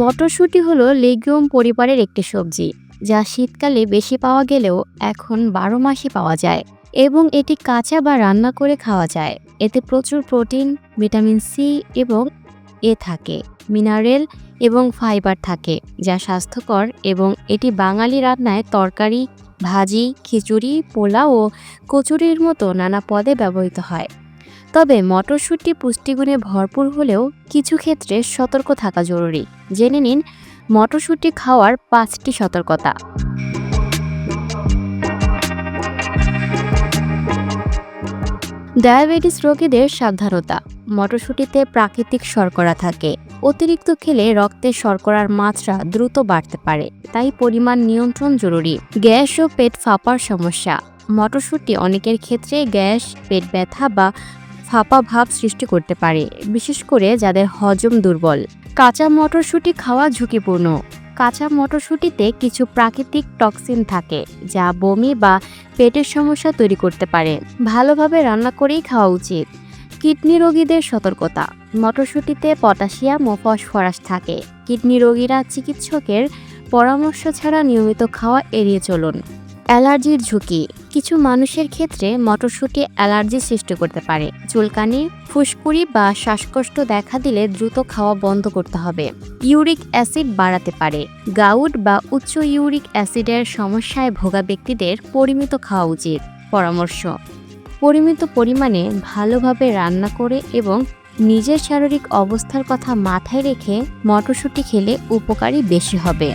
মটরশুঁটি হলো লেগুম পরিবারের একটি সবজি, যা শীতকালে বেশি পাওয়া গেলেও এখন বারো মাসই পাওয়া যায় এবং এটি কাঁচা বা রান্না করে খাওয়া যায়। এতে প্রচুর প্রোটিন, ভিটামিন সি এবং এ থাকে, মিনারেল এবং ফাইবার থাকে, যা স্বাস্থ্যকর এবং এটি বাঙালি রান্নায় তরকারি, ভাজি, খিচুড়ি, পোলাও ও কচুরির মতো নানা পদে ব্যবহৃত হয়। তবে মটরশুঁটি পুষ্টিগুণে ভরপুর হলেও কিছু ক্ষেত্রে সতর্ক থাকা জরুরি। জেনে নিন, মটরশুঁটি খাওয়ার পাঁচটি সতর্কতা। ডায়াবেটিস রোগীদের সাবধানতা। মটরশুঁটিতে প্রাকৃতিক শর্করা থাকে। অতিরিক্ত খেলে রক্তে শর্করার মাত্রা দ্রুত বাড়তে পারে। তাই পরিমাণ নিয়ন্ত্রণ জরুরি। গ্যাস ও পেট ফাঁপার সমস্যা। মটরশুঁটি অনেকের ক্ষেত্রে গ্যাস, পেট ব্যথা বা ফাঁপা ভাব সৃষ্টি করতে পারে, বিশেষ করে যাদের হজম দুর্বল। কাঁচা মটরশুঁটি খাওয়া ঝুঁকিপূর্ণ। কাঁচা মটরশুঁটিতে কিছু প্রাকৃতিক টক্সিন থাকে, যা বমি বা পেটের সমস্যা তৈরি করতে পারে। ভালোভাবে রান্না করেই খাওয়া উচিত। কিডনি রোগীদের সতর্কতা। মটরশুঁটিতে পটাশিয়াম ও ফসফরাস থাকে। কিডনি রোগীরা চিকিৎসকের পরামর্শ ছাড়া নিয়মিত খাওয়া এড়িয়ে চলুন। অ্যালার্জির ঝুঁকি। কিছু মানুষের ক্ষেত্রে মটরশুঁটি অ্যালার্জি সৃষ্টি করতে পারে। চুলকানি, ফুসকুড়ি বা শ্বাসকষ্ট দেখা দিলে দ্রুত খাওয়া বন্ধ করতে হবে। ইউরিক অ্যাসিড বাড়াতে পারে। গাউট বা উচ্চ ইউরিক অ্যাসিডের সমস্যায় ভোগা ব্যক্তিদের পরিমিত খাওয়া উচিত। পরামর্শ, পরিমিত পরিমাণে ভালোভাবে রান্না করে এবং নিজের শারীরিক অবস্থার কথা মাথায় রেখে মটরশুঁটি খেলে উপকারী বেশি হবে।